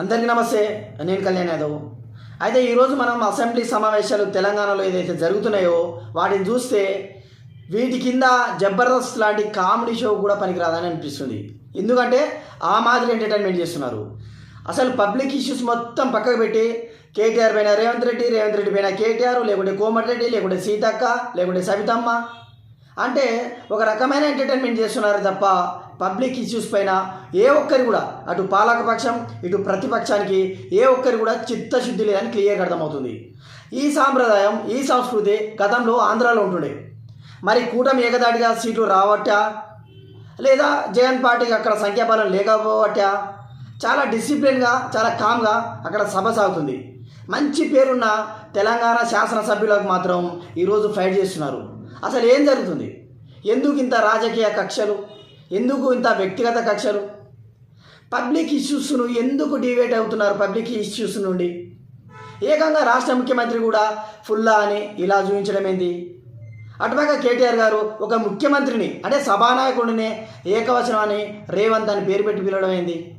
అందరికీ నమస్తే నేను కళ్యాణ్ యాదవ్. అయితే ఈరోజు మనం అసెంబ్లీ సమావేశాలు తెలంగాణలో ఏదైతే జరుగుతున్నాయో వాటిని చూస్తే వీటి కింద జబర్దస్త్ లాంటి కామెడీ షో కూడా పనికిరాదని అనిపిస్తుంది. ఎందుకంటే ఆ మాదిరి ఎంటర్టైన్మెంట్ చేస్తున్నారు. అసలు పబ్లిక్ ఇష్యూస్ మొత్తం పక్కకు పెట్టి కేటీఆర్ పైన రేవంత్ రెడ్డి రేవంత్ రెడ్డి పైన కేటీఆర్ లేకుంటే కోమటిరెడ్డి లేకుంటే సీతక్క లేకుంటే సవితమ్మ. అంటే ఒక రకమైన ఎంటర్టైన్మెంట్ చేస్తున్నారు తప్ప పబ్లిక్ ఇష్యూస్ పైన ఏ ఒక్కరి కూడా అటు పాలకపక్షం ఇటు ప్రతిపక్షానికి ఏ ఒక్కరి కూడా చిత్తశుద్ధి లేదని క్లియర్గా అర్థమవుతుంది. ఈ సాంప్రదాయం ఈ సంస్కృతి గతంలో ఆంధ్రాలో ఉంటుండే. మరి కూటమి ఏకదాటిగా సీట్లు రావట్టా? లేదా జగన్ పార్టీకి అక్కడ సంఖ్యాబలం లేకపోవట్టా? చాలా డిసిప్లిన్గా చాలా కామ్గా అక్కడ సభ సాగుతుంది. మంచి పేరున్న తెలంగాణ శాసనసభ్యులకు మాత్రం ఈరోజు ఫైట్ చేస్తున్నారు. అసలు ఏం జరుగుతుంది? ఎందుకు ఇంత రాజకీయ కక్షలు? ఎందుకు ఇంత వ్యక్తిగత కక్షలు? పబ్లిక్ ఇష్యూస్ను ఎందుకు డివేట్ అవుతున్నారు పబ్లిక్ ఇష్యూస్ నుండి? ఏకంగా రాష్ట్ర ముఖ్యమంత్రి కూడా ఫుల్లా అని ఇలా చూపించడం ఏంది? అటుపక్క కేటీఆర్ గారు ఒక ముఖ్యమంత్రిని అంటే సభానాయకుడిని ఏకవచనం అని రేవంత్ అని పేరు పెట్టి పిలవడం ఏంది?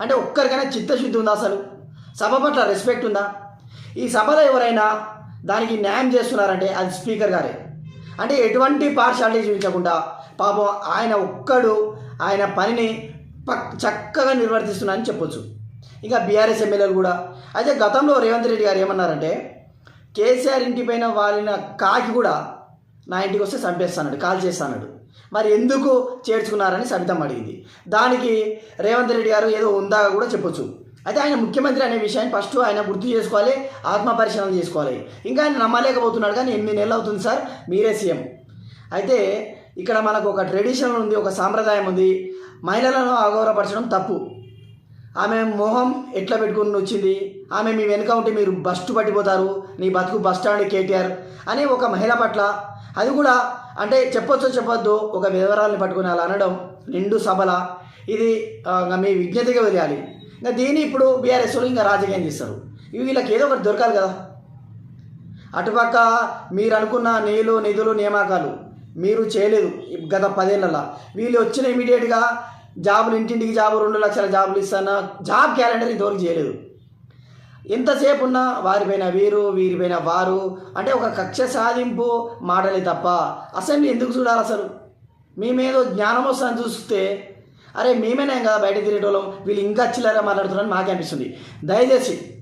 అంటే ఒక్కరికైనా చిత్తశుద్ధి ఉందా అసలు? సభ పట్ల రెస్పెక్ట్ ఉందా? ఈ సభలో ఎవరైనా దానికి న్యాయం చేస్తున్నారంటే అది స్పీకర్ గారే. అంటే ఎటువంటి పార్షాలిటీ చూపించకుండా పాపం ఆయన ఒక్కడు ఆయన పనిని పక్ చక్కగా నిర్వర్తిస్తున్నారని చెప్పొచ్చు. ఇంకా బీఆర్ఎస్ ఎమ్మెల్యేలు కూడా. అయితే గతంలో రేవంత్ రెడ్డి గారు ఏమన్నారంటే కేసీఆర్ ఇంటిపైన వాలిన కాకి కూడా నా ఇంటికి వస్తే చంపేస్తాడు కాల్ చేస్తాడు మరి ఎందుకు చేర్చుకున్నారని సబితం అడిగింది. దానికి రేవంత్ రెడ్డి గారు ఏదో ఉందా కూడా చెప్పొచ్చు. అయితే ఆయన ముఖ్యమంత్రి అనే విషయాన్ని ఫస్ట్ ఆయన గుర్తు చేసుకోవాలి ఆత్మ పరిశీలన చేసుకోవాలి. ఇంకా ఆయన నమ్మలేకపోతున్నాడు కానీ ఎనిమిది నెలలు అవుతుంది సార్ మీరే సీఎం. అయితే ఇక్కడ మనకు ఒక ట్రెడిషన్ ఉంది ఒక సాంప్రదాయం ఉంది. మహిళలను అగౌరవపరచడం తప్పు. ఆమె మొహం ఎట్లా పెట్టుకుని వచ్చింది ఆమె మీ వెనుక ఉంటే మీరు బస్టు పట్టిపోతారు నీ బతుకు బస్ స్టాండ్ కేటీఆర్ అని ఒక మహిళ పట్ల. అది కూడా అంటే చెప్పొచ్చో చెప్పొద్దు ఒక వివరాలను పట్టుకుని అలా అనడం నిండు సభల. ఇది మీ విజ్ఞతగా వదిలేయాలి. ఇంకా దీన్ని ఇప్పుడు బీఆర్ఎస్ వాళ్ళు ఇంకా రాజకీయం చేస్తారు? ఇవి వీళ్ళకి ఏదో ఒకటి దొరకాలి కదా. అటుపక్క మీరు అనుకున్న నీళ్ళు నిధులు నియామకాలు మీరు చేయలేదు గత పదేళ్ళలో వీళ్ళు వచ్చిన ఇమీడియట్గా జాబులు ఇంటింటికి జాబు రెండు లక్షల జాబులు ఇస్తాన? జాబ్ క్యాలెండర్ ఇంతవరకు చేయలేదు. ఎంతసేపు ఉన్నా వారిపైన వీరు వీరిపైన వారు అంటే ఒక కక్ష సాధింపు మాటలే తప్ప అసెంబ్లీ ఎందుకు చూడాలి అసలు? మేమేదో జ్ఞానం వస్తుందని చూస్తే అరే మేమేనా కదా బయట తిరిగేటోళ్ళం. వీళ్ళు ఇంకా చిల్లరగా మాట్లాడుతున్నారని మాకే అనిపిస్తుంది. దయచేసి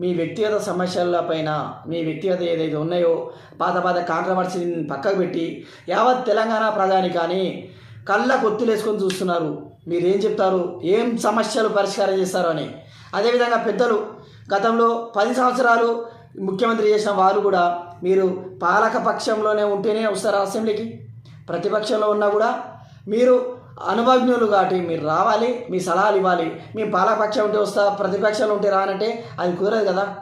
మీ వ్యక్తిగత సమస్యల పైన మీ వ్యక్తిగత ఏదైతే ఉన్నాయో పాత పాత కాంట్రవర్సీని పక్కకు పెట్టి యావత్ తెలంగాణ ప్రధాని కానీ కళ్ళ కొత్తులేసుకొని చూస్తున్నారు. మీరేం చెప్తారు? ఏం సమస్యలు పరిష్కారం చేస్తారు అని. అదేవిధంగా పెద్దలు గతంలో పది సంవత్సరాలు ముఖ్యమంత్రి చేసిన వారు కూడా మీరు పాలక పక్షంలోనే ఉంటేనే వస్తారు అసెంబ్లీకి. ప్రతిపక్షంలో ఉన్నా కూడా మీరు అనుభవజ్ఞులు కాబట్టి మీరు రావాలి మీ సలహాలు ఇవ్వాలి. మీ పాలకపక్షం ఉంటే వస్తా ప్రతిపక్షంలో ఉంటే రానంటే అది కుదరదు కదా.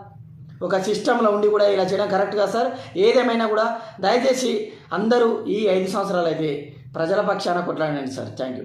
ఒక సిస్టంలో ఉండి కూడా ఇలా చేయడం కరెక్ట్ కదా సార్? ఏదేమైనా కూడా దయచేసి అందరూ ఈ ఐదు సంవత్సరాలు అయితే ప్రజల పక్షాన కొట్లాడండి సార్. Thank you.